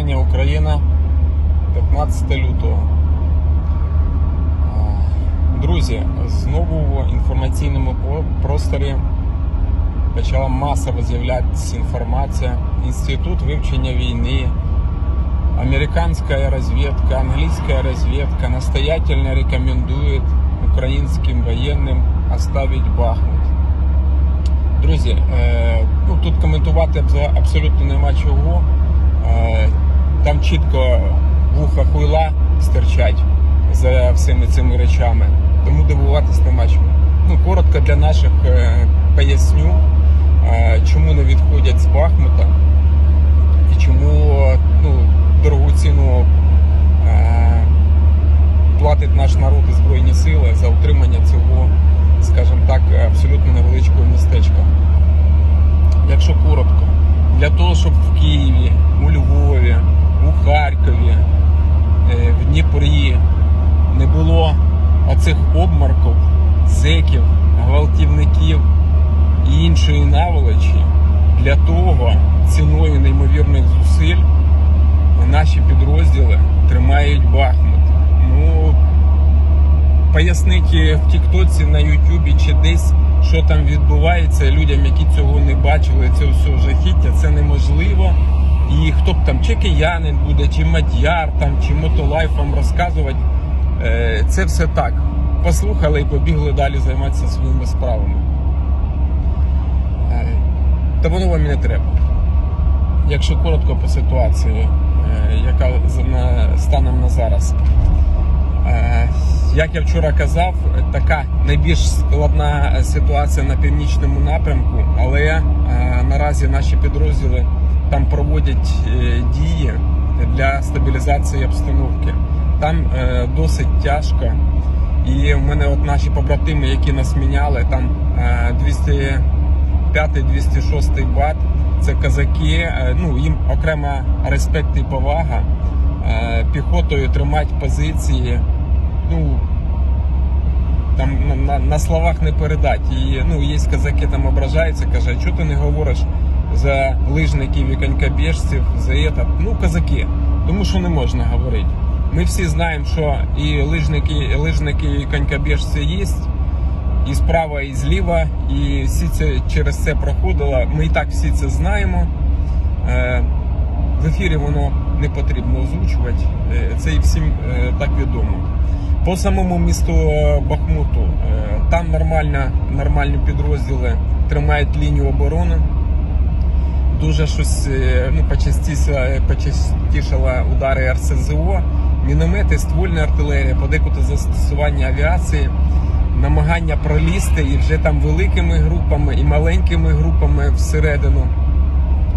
Вітання Україна 15 лютого. Друзі, знову в інформаційному просторі почала масово з'являтися інформація. Інститут вивчення війни, американская разведка, английская разведка настоятельно рекомендует украинским военным оставить Бахмут. Друзі, е, ну, тут коментувати абсолютно нема чого. Там чітко вуха хуйла стирчать за всіми цими речами. Тому дивуватись нема чому. Ну, коротко для наших е, поясню, е, чому не відходять з Бахмута і чому ну, дорогу ціну е, платить наш народ і Збройні сили за утримання цього, скажімо так, абсолютно невеличкого містечка. Якщо коротко, для того, щоб в Києві, у Львові, у Харкові, е, в Дніпрі не було оцих обмарків, зеків, гвалтівників і іншої наволочі, для того ціною неймовірних зусиль наші підрозділи тримають Бахмут. Ну, пояснити в Тіктоці, на Ютубі чи десь, що там відбувається людям, які цього не бачили, це все жахіття, це неможливо. І хто б там, чи киянин буде, чи мадяр, там, чи мотолайфом розказувати, е, це все так. Послухали і побігли далі займатися своїми справами. Е, Та воно вам не треба. Якщо коротко по ситуації, е, яка станом на зараз. Як я вчора казав, така найбільш складна ситуація на північному напрямку, але наразі наші підрозділи там проводять е, дії для стабілізації обстановки. Там е, досить тяжко. І в мене от наші побратими, які нас міняли, там е, 205-206 бат, це казаки, е, ну їм окрема респект і повага. Е, Піхотою тримати позиції, ну там на, на, на словах не передати. І ну, є казаки там ображаються, каже, чого ти не говориш за лижників і конькобіжців, за это? Ну, казаки, тому що не можна говорити. Ми всі знаємо, що і лижники, і лижники, і конькобіжці є, і справа, і зліва, і всі це через це проходило. Ми і так всі це знаємо. Е, в ефірі воно не потрібно озвучувати. Е, Це і всім е, так відомо. По самому місту Бахмуту там нормально, нормальні підрозділи тримають лінію оборони. Дуже щось е, ну, почастіше, почастішало удари РСЗО, міномети, ствольна артилерія, подекуди застосування авіації, намагання пролізти і вже там великими групами і маленькими групами всередину.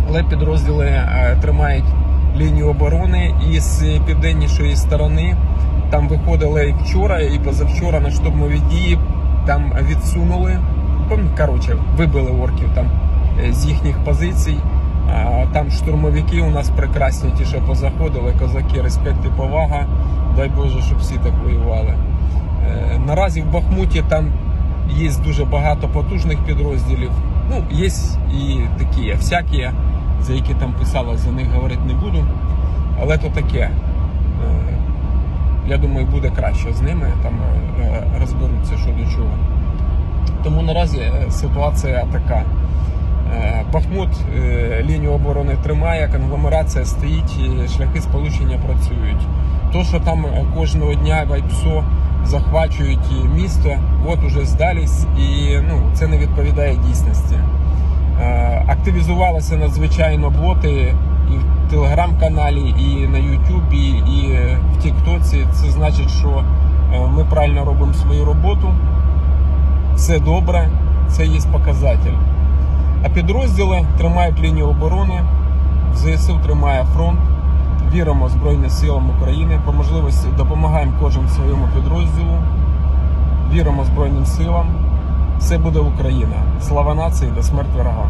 Але підрозділи е, тримають лінію оборони і з південнішої сторони там виходили і вчора, і позавчора на штурмові дії. Там відсунули, коротше, вибили орків там е, з їхніх позицій. Там штурмовики у нас прекрасні, ті, що позаходили, козаки, респект і повага. Дай Боже, щоб всі так воювали. Е, Наразі в Бахмуті там є дуже багато потужних підрозділів. Ну, є і такі всякі, за які там писали, за них говорити не буду. Але то таке. Е, Я думаю, буде краще з ними, там е, розберуться що до чого. Тому наразі е, ситуація така. Бахмут е, лінію оборони тримає, конгломерація стоїть, шляхи сполучення працюють. То, що там е, кожного дня вайпсо захвачують місто, от уже здались, і ну, це не відповідає дійсності. Е, Активізувалися надзвичайно боти і в телеграм-каналі, і на Ютубі, і в Тіктоці. Це значить, що ми правильно робимо свою роботу. Все добре, це є показатель. А підрозділи тримають лінію оборони, ЗСУ тримає фронт. Віримо Збройним силам України. По можливості допомагаємо кожен своєму підрозділу. Віримо Збройним силам. Все буде Україна. Слава нації, до смерть ворогам.